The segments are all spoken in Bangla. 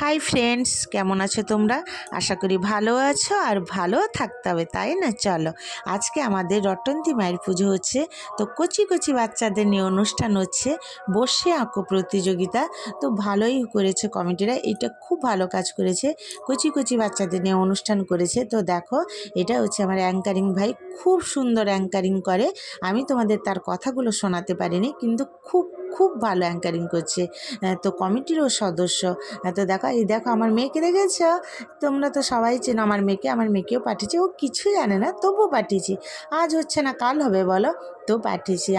হাই ফ্রেন্ডস কেমন আছো তোমরা? আশা করি ভালো আছো আর ভালো থাকতে হবে, তাই না? চলো, আজকে আমাদের রটন্তী মায়ের পুজো হচ্ছে। তো কচি কচি বাচ্চাদের নিয়ে অনুষ্ঠান হচ্ছে। বসে আঁকো প্রতিযোগিতা। তো ভালোই করেছে কমিটিরা, এটা খুব ভালো কাজ করেছে। কচি কচি বাচ্চাদের নিয়ে অনুষ্ঠান করেছে। তো দেখো, এটা হচ্ছে আমার অ্যাঙ্কারিং ভাই। খুব সুন্দর অ্যাঙ্কারিং করে। আমি তোমাদের তার কথাগুলো শোনাতে পারিনি, কিন্তু খুব খুব ভালো অ্যাঙ্কারিং করছে। তো কমিটিরও সদস্য। তো দেখো, এই দেখো, আমার মেয়েকে দেখেছ? তোমরা তো সবাই চেনো আমার মেয়েকে। আমার মেয়েকেও পাঠিয়েছি। ও কিছু জানে না, তবুও পাঠিয়েছি। আজ হচ্ছে না, কাল হবে, বলো? তো পাঠিয়েছি।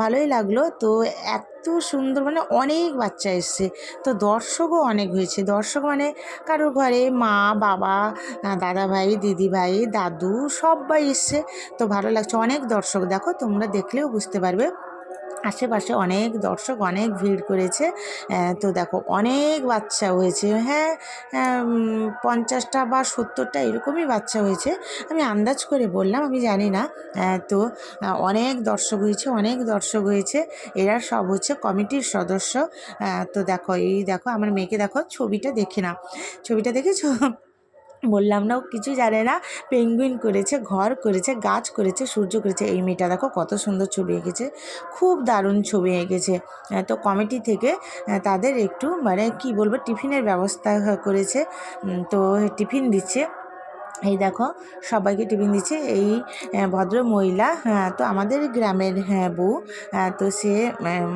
ভালোই লাগল। তো এত সুন্দর মানে অনেক বাচ্চা এসছে। তো দর্শকও অনেক হয়েছে। দর্শক মানে কারোর ঘরে মা, বাবা দাদা ভাই দিদি ভাই দাদু সবাই এসছে। তো ভালো লাগছে। অনেক দর্শক। দেখো, তোমরা দেখলেও বুঝতে পারবে। আশেপাশে অনেক দর্শক অনেক ভিড় করেছে। তো দেখো, অনেক বাচ্চা হয়েছে। হ্যাঁ পঞ্চাশটা বা সত্তরটা এরকমই বাচ্চা হয়েছে। আমি আন্দাজ করে বললাম, আমি জানি না। তো অনেক দর্শক হয়েছে, অনেক দর্শক হয়েছে। এরা সব হচ্ছে কমিটির সদস্য। তো দেখো, এই দেখো, আমার মেয়েকে দেখো, ছবিটা দেখে না ছবিটা দেখেছ? বললাম না, ও কিছু জানে না। পেঙ্গুইন করেছে, ঘর করেছে, গাছ করেছে, সূর্য করেছে। এই মেয়েটা দেখো কত সুন্দর ছবি এঁকেছে, খুব দারুণ ছবি এঁকেছে। তো কমিটি থেকে তাদের একটু মানে কি বলব, টিফিনের ব্যবস্থা করেছে। তো টিফিন দিচ্ছে। এই দেখো সবাইকে টিফিন দিচ্ছে এই ভদ্র মহিলা হ্যাঁ, তো আমাদের গ্রামের হ্যাঁ বউ আহ, তো সে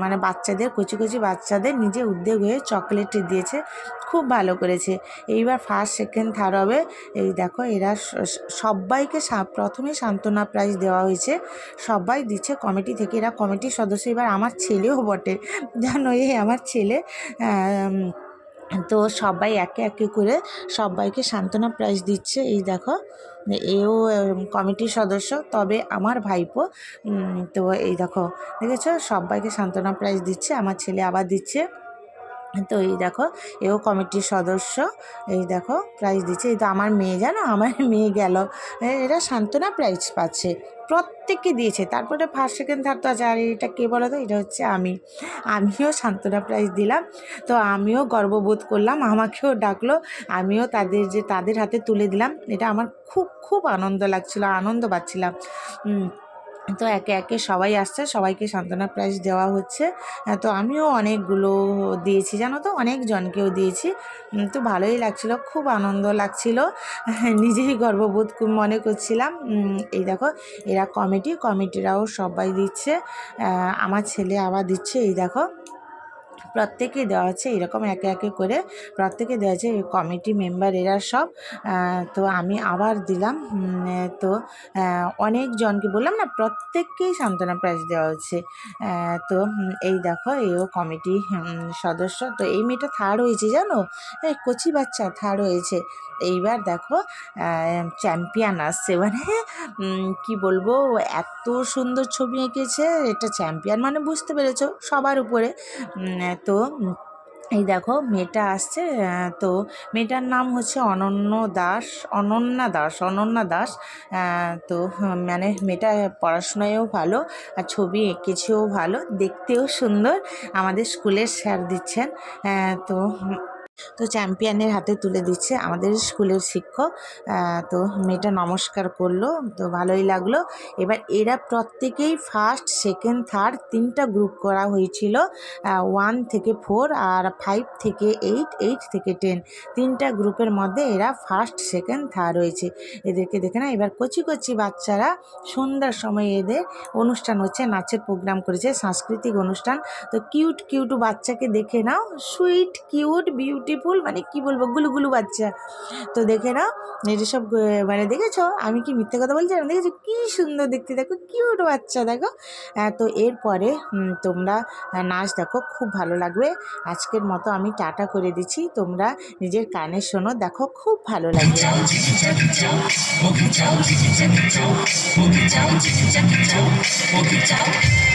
মানে বাচ্চাদের কচি কচি বাচ্চাদের নিজে উদ্যোগ হয়ে চকলেট দিয়েছে খুব ভালো করেছে। এইবার ফার্স্ট সেকেন্ড থার্ড হবে। এই দেখো এরা সবাইকে প্রথমে সান্ত্বনা প্রাইজ দেওয়া হয়েছে। সবাই দিচ্ছে কমিটি থেকে এরা কমিটির সদস্য এবার আমার ছেলেও বটে। জানো এই আমার ছেলে আম, তো সবাই একে একে করে সবাইকে সান্ত্বনা প্রাইজ দিচ্ছে। এই দেখো, এও কমিটির সদস্য, তবে আমার ভাইপো তো এই দেখো, দেখেছ? সবাইকে সান্ত্বনা প্রাইজ দিচ্ছে, আমার ছেলে আবার দিচ্ছে। তো এই দেখো, এও কমিটির সদস্য, এই দেখো প্রাইজ দিচ্ছে। এই তো আমার মেয়ে, জানো? আমার মেয়ে গেল। এরা সান্ত্বনা প্রাইজ পাচ্ছে। প্রত্যেককে দিয়েছে। তারপরে ফার্স্ট সেকেন্ড থার্ড তো আছে আর এটা কে বলো তো? এটা হচ্ছে আমি। আমিও সান্ত্বনা প্রাইজ দিলাম। তো আমিও গর্ববোধ করলাম। আমাকেও ডাকলো। আমিও তাদের যে তাদের হাতে তুলে দিলাম। এটা আমার খুব খুব আনন্দ লাগছিল, আনন্দ পাচ্ছিলাম। তো একে একে সবাই আসছে, সবাইকে সান্ত্বনা প্রাইজ দেওয়া হচ্ছে। তো আমিও অনেকগুলো দিয়েছি, জানো তো? অনেকজনকেও দিয়েছি। তো ভালোই লাগছিল, খুব আনন্দ লাগছিল। নিজেই গর্ববোধ মনে করছিলাম এই দেখো, এরা কমিটি কমিটিরাও সবাই দিচ্ছে আমার ছেলে আবার দিচ্ছে, এই দেখো। প্রত্যেকে দেওয়া হচ্ছে এরকম একে একে করে প্রত্যেকে দেওয়া হচ্ছে কমিটি মেম্বার এরা সব তো আমি আবার দিলাম তো আহ, অনেক জনকে বললাম না প্রত্যেককেই সান্ত্বনা প্রাইজ দেওয়া হচ্ছে। তো এই দেখো এও কমিটি সদস্য তো এই মেয়েটা থার্ড হয়েছে জানো? কচি বাচ্চা থার্ড হয়েছে। এইবার দেখো চ্যাম্পিয়ন আসছে। মানে কি বলব এত সুন্দর ছবি এঁকেছে এটা চ্যাম্পিয়ন মানে বুঝতে পেরেছ সবার উপরে। তো এই দেখো মেয়েটা আসছে তো মেয়েটার নাম হচ্ছে অনন্য দাস, অনন্যা দাস অনন্যা দাস তো মানে মেয়েটা পড়াশোনায়ও ভালো আর ছবি এঁকেছেও ভালো, দেখতেও সুন্দর। আমাদের স্কুলের স্যার দিচ্ছেন তো তো চ্যাম্পিয়নের হাতে তুলে দিচ্ছে আমাদের স্কুলের শিক্ষক। তো মেয়েটা নমস্কার করল, তো ভালোই লাগল। এবার এরা প্রত্যেকেই ফার্স্ট সেকেন্ড থার্ড তিনটা গ্রুপ করা হয়েছিল ওয়ান থেকে ফোর আর ফাইভ থেকে এইট এইট থেকে টেন তিনটা গ্রুপের মধ্যে এরা ফার্স্ট সেকেন্ড থার্ড হয়েছে। এদেরকে দেখে না, এবার কচি কচি বাচ্চারা সন্ধ্যার সময় এদের অনুষ্ঠান হচ্ছে, নাচের প্রোগ্রাম করেছে, সাংস্কৃতিক অনুষ্ঠান। তো কিউট কিউট বাচ্চাকে দেখে নাও সুইট কিউট বিউটিফুল মানে কি বলব গুলু গুলু বাচ্চা তো দেখে না এটা সব মানে দেখেছ আমি কি মিথ্যে কথা বলছি আমি দেখেছ কী সুন্দর দেখতে দেখো কিউট বাচ্চা দেখো তো এরপরে তোমরা নাচ দেখো খুব ভালো লাগবে আজকের মতো আমি টাটা করে দিচ্ছি তোমরা নিজের কানে শোনো দেখো খুব ভালো লাগবে Okay, ciao,